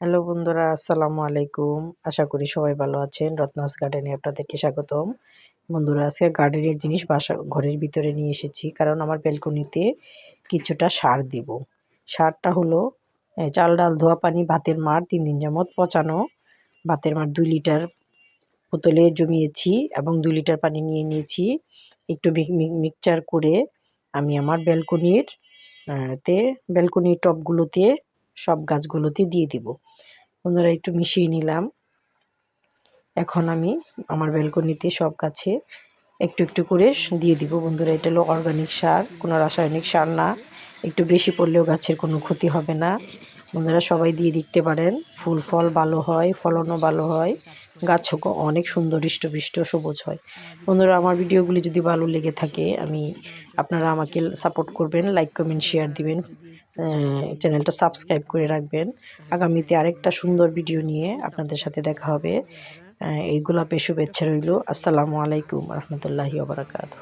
Hello বন্ধুরা, আসসালামু আলাইকুম। আশা করি সবাই ভালো আছেন। রত্নাস গার্ডেনে আপনাদেরকে স্বাগতম। বন্ধুরা, আজকে গার্ডেনের জিনিস বাসা, ঘরের ভিতরে নিয়ে এসেছি। কারণ আমার ব্যালকনিতে কিছুটা সার দিব। সারটা হলো চাল ডাল, ধোয়া পানি, ভাতের মার, তিন দিন যামত পচানো। ভাতের মার দুই লিটার বোতলে জমিয়েছি এবং দুই লিটার পানি নিয়ে নিয়েছি। একটু মিক্সচার করে আমি আমার ব্যালকনির তে, ব্যালকনির টপগুলোতে সব গাছগুলোতে দিয়ে দিব। বন্ধুরা, একটু মিশিয়ে নিলাম। এখন আমি আমার ব্যালকনিতে সব গাছে একটু একটু করে দিয়ে দিব। বন্ধুরা, এটা হলো অর্গানিক সার, কোনো রাসায়নিক সার না। একটু বেশি পড়লেও গাছের কোনো ক্ষতি হবে না। বন্ধুরা, সবাই দিয়ে দেখতে পারেন। ফুল ফল ভালো হয়, ফলনও ভালো হয়। গাছও অনেক সুন্দর, হৃষ্টপুষ্ট, সবুজ হয়। বন্ধুরা, আমার ভিডিওগুলি যদি ভালো লেগে থাকে, আমি আপনারা আমাকে সাপোর্ট করবেন লাইক কমেন্ট শেয়ার দিবেন। চ্যানেলটা সাবস্ক্রাইব করে রাখবেন। আগামীতে আরেকটা সুন্দর ভিডিও নিয়ে আপনাদের সাথে দেখা হবে। এই গোলাপের শুভেচ্ছা রইল। আসসালামু আলাইকুম রহমতুল্লাহি ওবরাকাতু